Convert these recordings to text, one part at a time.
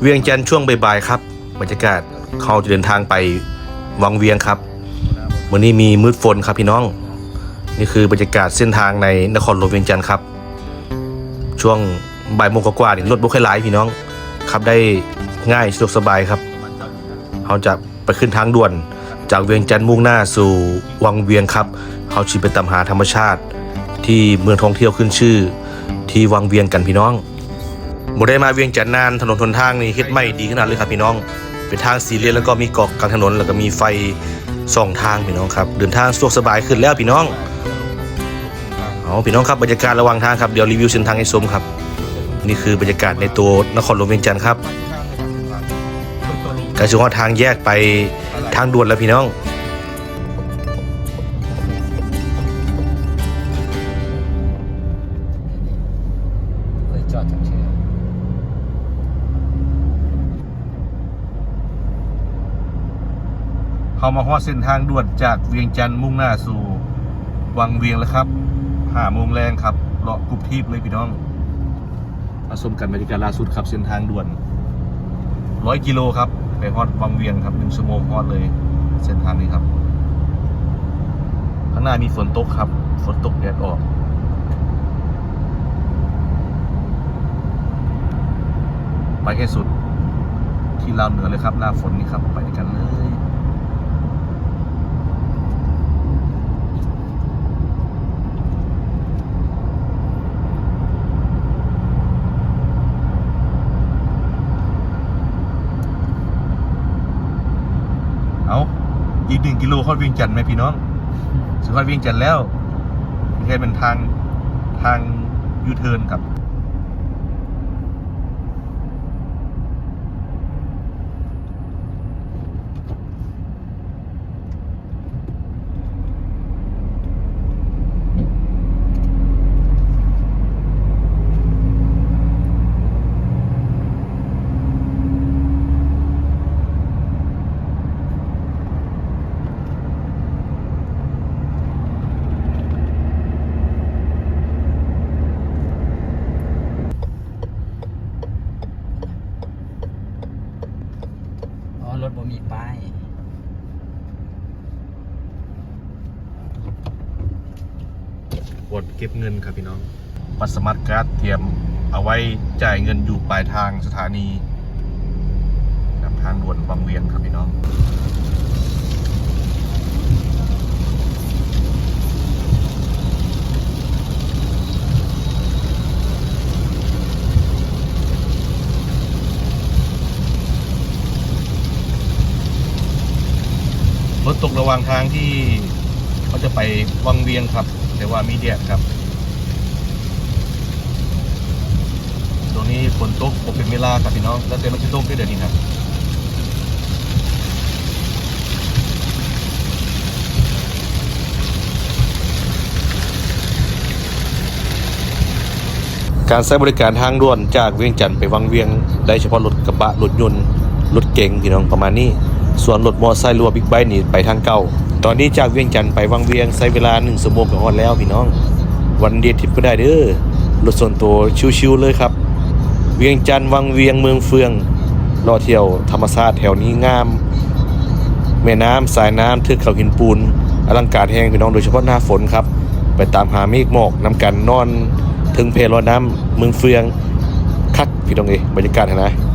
เวียงจันทร์ช่วงบ่ายๆครับบรรยากาศเขาจะเดินทางไปวังเวียงครับวันนี้มีมืดฝนครับพี่น้อง นี่คือบรรยากาศเส้นทางในนครหลวงเวียงจันทร์ครับ ช่วงบ่ายโมงกว่าๆนี่รถบุคคลหลายพี่น้องขับได้ง่ายสะดวกสบายครับเขาจะไปขึ้นทางด่วนจากเวียงจันทร์มุ่งหน้าสู่วังเวียงครับเขาชีไปตามหาธรรมชาติ ที่เมืองท่องเที่ยวขึ้นชื่อ ที่วังเวียงกันพี่น้อง บ่ได้มาเวียงจันทน์นานถนนทนทางนี่เฮ็ดไม่ดีขนาดเลยครับพี่น้อง เป็นทางสี่เลนแล้วก็มีเกาะกลางถนน แล้วก็มีไฟสองทางพี่น้องครับเดินทางสะดวกสบายขึ้นแล้วพี่น้องเอาพี่น้องครับบรรยากาศระหว่างทางครับเดี๋ยวรีวิวเส้นทางให้ชมครับ นี่คือบรรยากาศในตัวนครหลวงเวียงจันทร์ครับกล้ถึงทางแยกไปทางด่วนแล้วพี่น้อง เขามาฮอดเส้นทางด่วนจากเวียงจันทร์มุ่งหน้าสู่วังเวียงแล้วครับห้าโมงแรงครับเลาะกรุบทีบเลยพี่น้องมาชมกันบรรยากาศล่าสุดครับเส้นทางด่วนร้อยกิโลครับไปฮอดวังเวียงครับหนึ่งชั่วโมงฮอดเลย เส้นทางนี้ครับ ข้างหน้ามีฝนตกครับฝนตกแดดออกไปให้สุดที่ลาวเหนือเลยครับหน้าฝนนี่ครับไปด้วยกันเลย เอาอีกหนึ่งกิ โลเข้าเวียงจันทร์ไหมพี่น้องสุดท้ายเวียงจันทร์แล้วนี่แค่เป็นทางทางยูเทิร์นครับ อ๋อรถบ่มีป้าย กดเก็บเงินครับพี่น้องบัตรสมาร์ทการ์ดเตรียมเอาไว้จ่ายเงินอยู่ปลายทางสถานีทางด่วนบางเวียงครับพี่น้องรถตกระหว่างทางที่เขาจะไปวังเวียงครับ แต่ว่ามีแดดครับ ตรงนี้ฝนตกผมเป็นเวลาครับพี่น้องแล้วแต่มันจะตกได้เดี๋ยวนี้ครับการใช้บริการทางด่วนจากเวียงจันทร์ไปวังเวียง ได้เฉพาะรถกระบะรถยนต์รถเก๋งพี่น้องประมาณนี้ ส่วนรถมอเตอร์ไซค์รือว่าบิ๊กไบค์นี่ไปทางเก่า ตอนนี้จากเวียงจันทร์ไปวังเวียงใช้เวลา1ชั่วโมงก็ฮอดแล้วพี่น้อง วันเดียวทิพย์ก็ได้เด้อรถส่วนตัวชิวๆเลยครับ เวียงจันทร์วังเวียงเมืองเฟืองรอเที่ยวธรรมชาติแถวนี้งาม แม่น้ำสายน้ำเทือกเขาหินปูนอลังการแห้งพี่น้องโดยเฉพาะหน้าฝนครับ ไปตามหาเมฆหมอกน้ำกันนอน ถึงเพลอน้ำเมืองเฟืองคักพี่น้องเอยบรรยากาศเห็นไ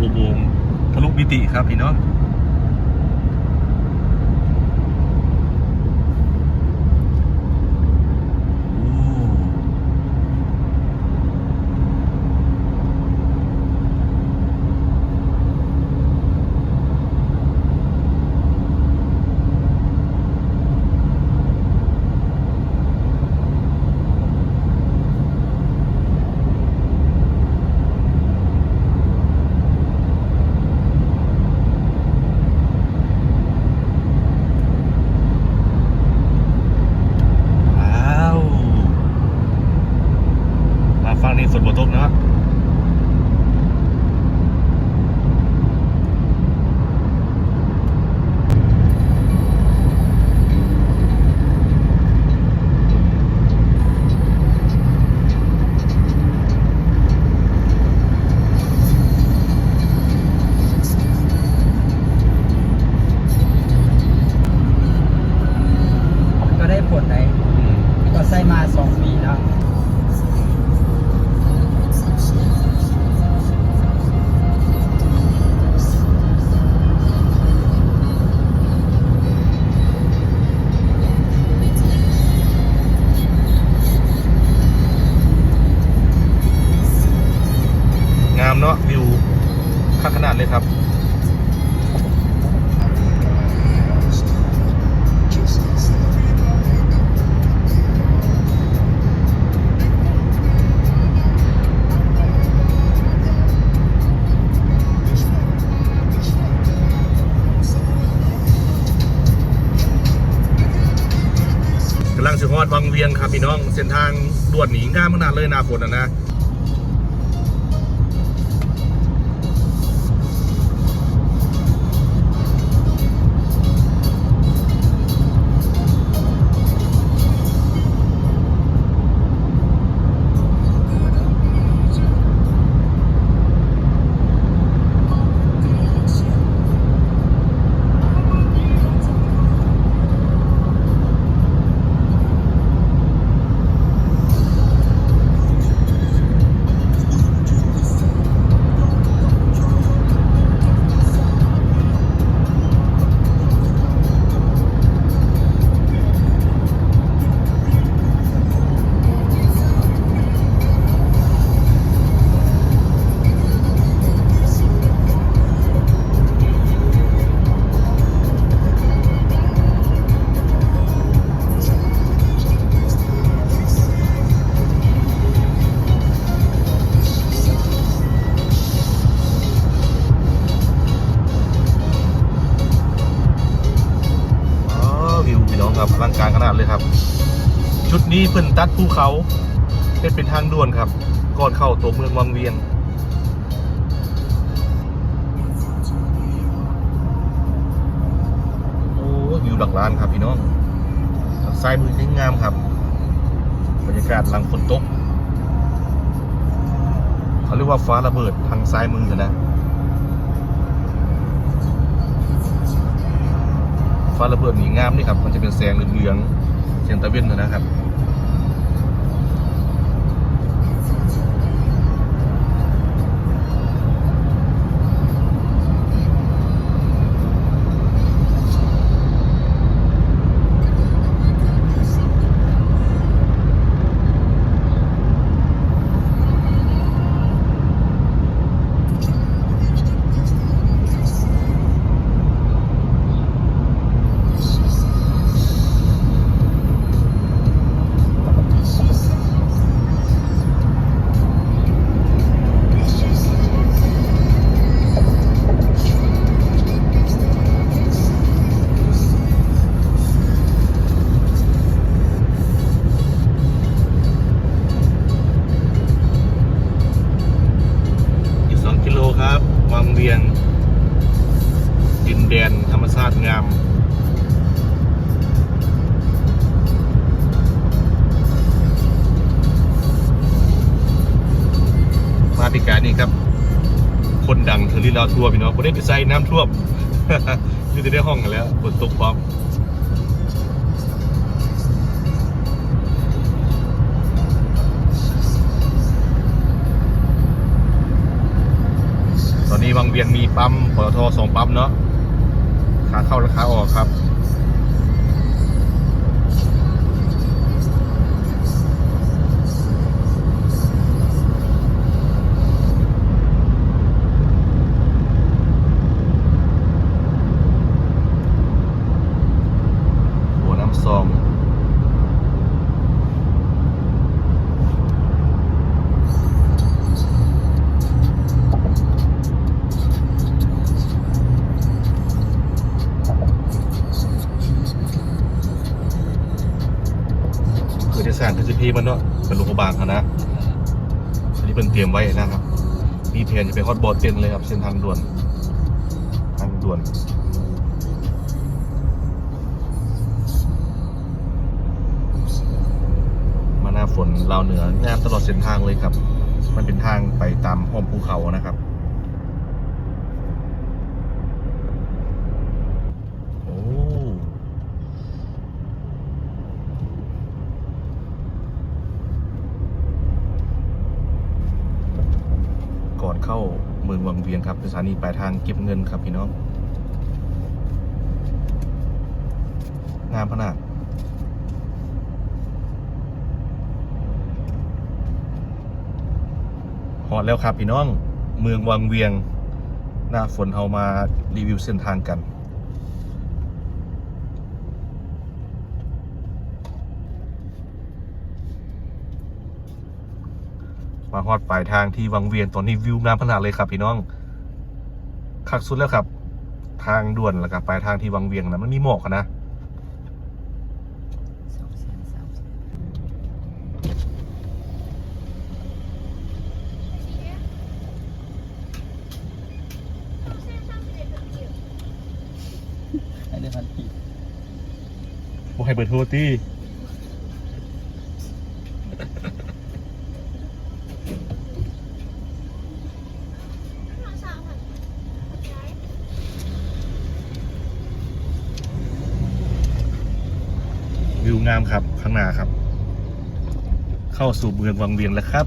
เรากำลังจะเข้าอุโมงค์ทะลุมิติครับพี่น้อง ข้างขนาดเลยครับกำลังสิฮอดวังเวียงครับพี่น้อง เส้นทางด่วนหนีง่ายมขนาดเลยนาฝนอะนะ พี่น้องครับอลังการขนาดเลยครับ ชุดนี้เพิ่นตัดภูเขาเป็นเป็นทางด่วนครับ ก่อนเข้าตัวเมืองวังเวียงโอ้วิวหลักล้านครับพี่น้องทางซ้ายมือที่งามครับ บรรยากาศหลังฝนตกเขาเรียกว่าฟ้าระเบิดทางซ้ายมือนะ ฟ้าระเบิดหนีงามนี่ครับ มันจะเป็นแสงเหลืองๆเสียงตะเวนนะครับ อรีลาวทัวร์พี่น้องบ่ได้ไปใส่น้ำท่วมอยู่แต่ได้ห้องกันแล้วฝนตกพร้อมตอนนี้บางเวียงมีปั๊มปตทสองปั๊มเนาะขาเข้าและขาออกครับ คือจะสั่งคือจะพีมันเนาะเป็นโรงพยาบาลเขานะอันนี้เป็นเตรียมไว้นะครับ มีแผนจะไปฮอตบอลเต้นเลยครับ เส้นทางด่วน ทางด่วนมาหน้าฝนลาวเหนืองามตลอดเส้นทางเลยครับ มันเป็นทางไปตามห้อมภูเขานะครับ โอ้ ก่อน เข้าเมืองวังเวียงครับสถานีปลายทางเก็บเงินครับพี่น้องงามขนาดฮอดแล้วครับพี่น้องเมืองวังเวียง หน้าฝนเฮามารีวิวเส้นทางกัน มาฮอดปลายทางที่วังเวียงตอนนี้วิวงามขนาดเลยครับ พี่น้องคักสุดแล้วครับ ทางด่วนแล้วกับปลายทางที่วังเวียงนะมันมีหมอกอะนะสองแสนสามแสนให้ได้พันปีบ่ให้เบิดโทรตี้ วิวงามครับ ข้าง หน้าครับ เข้าสู่เมืองวังเวียงแล้วครับ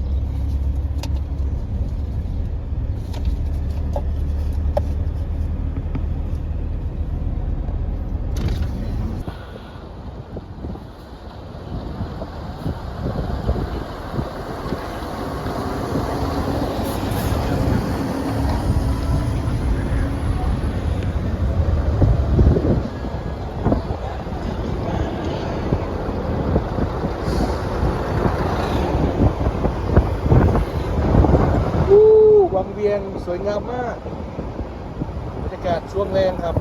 วียงสวยงามมากบรรยากาศช่วงแรงครับ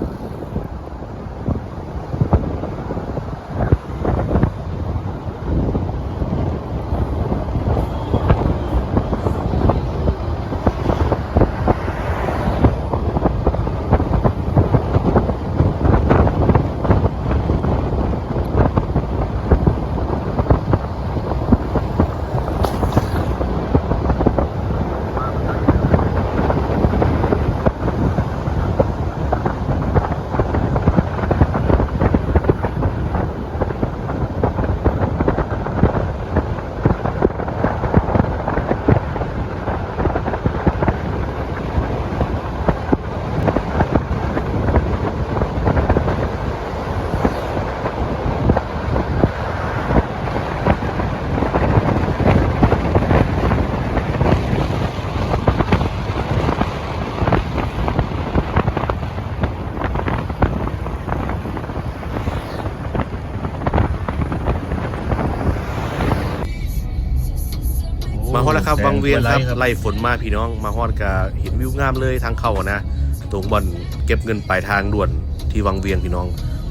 มาฮอดแล้วครับแสงวังเวียงครับไฟไลท์ครับไล่ฝนมาพี่น้อง มาฮอดกะเห็นวิวงามเลยทางเข้าอะนะตรงบอนเก็บเงินปลายทางด่วนที่วังเวียงพี่น้อง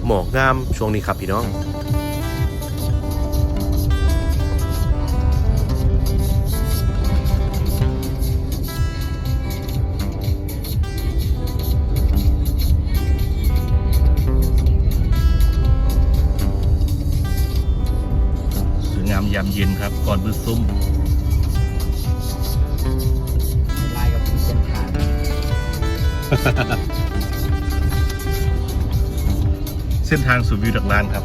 หมอกงามช่วงนี้ครับพี่น้องสวยงามยามเย็นครับก่อนมืดซุ้ม เส้นทางสู่วิวดักลานครับ